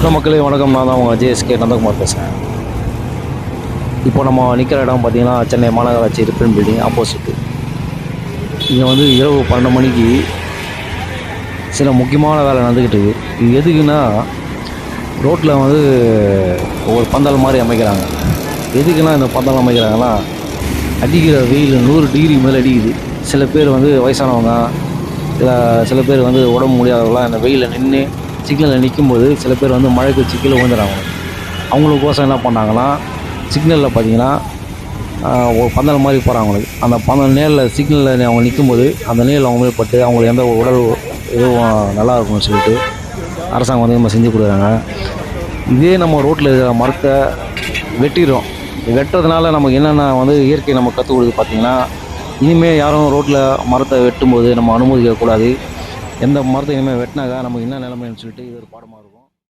Hello மக்களே வணக்கம். நான் தான் உங்கள் ஜேஎஸ்கே நந்தகுமார் பேசுகிறேன் இப்போ நம்ம நிற்கிற இடம் பார்த்திங்கன்னா சென்னை மாநகராட்சி ரிப்பன் பில்டிங் ஆப்போசிட்டு இங்கே வந்து இரவு பன்னெண்டு மணிக்கு சில முக்கியமான வேலை நடந்துக்கிட்டு இருக்குது இது எதுக்குன்னா ரோட்டில் வந்து ஒரு பந்தல் மாதிரி அமைக்கிறாங்க. எதுக்குன்னா இந்த பந்தல் அமைக்கிறாங்கன்னா அடிக்கிற வெயில் நூறு டிகிரி மேலே அடிக்குது. சில பேர் வந்து வயசானவங்க இல்லை சில பேர் வந்து உடம்பு முடியாதவங்களாம் இந்த வெயிலில் நின்று சிக்னலில் நிற்கும்போது சில பேர் வந்து மழைக்கு சிக்கல விழுந்துடுறாங்க. அவங்களுக்கோசம் என்ன பண்ணாங்கன்னா சிக்னலில் பார்த்தீங்கன்னா ஒரு பந்தல் மாதிரி போகிறாங்க அவங்களுக்கு. அந்த பந்தல் நேரில் சிக்னலில் அவங்க நிற்கும்போது அந்த நேரில் அவங்க மேல் பட்டு அவங்களுக்கு எந்த ஒரு உடல் இதுவும் நல்லா இருக்கும்னு சொல்லிட்டு அரசாங்கம் வந்து நம்ம செஞ்சு கொடுக்குறாங்க. இதே நம்ம ரோட்டில் இருக்கிற மரத்தை வெட்டிடுறோம். வெட்டுறதுனால நமக்கு என்னென்ன வந்து இயற்கை நம்ம கற்றுக் கொடுக்குது பார்த்தீங்கன்னா இனிமேல் யாரும் ரோட்டில் மரத்தை வெட்டும்போது நம்ம அனுமதிக்கக்கூடாது. எந்த மரத்தை இனிமேல் வெட்டினாக்கா நமக்கு என்ன நிலைமைன்னு சொல்லிட்டு இது ஒரு பாடமாக இருக்கும்.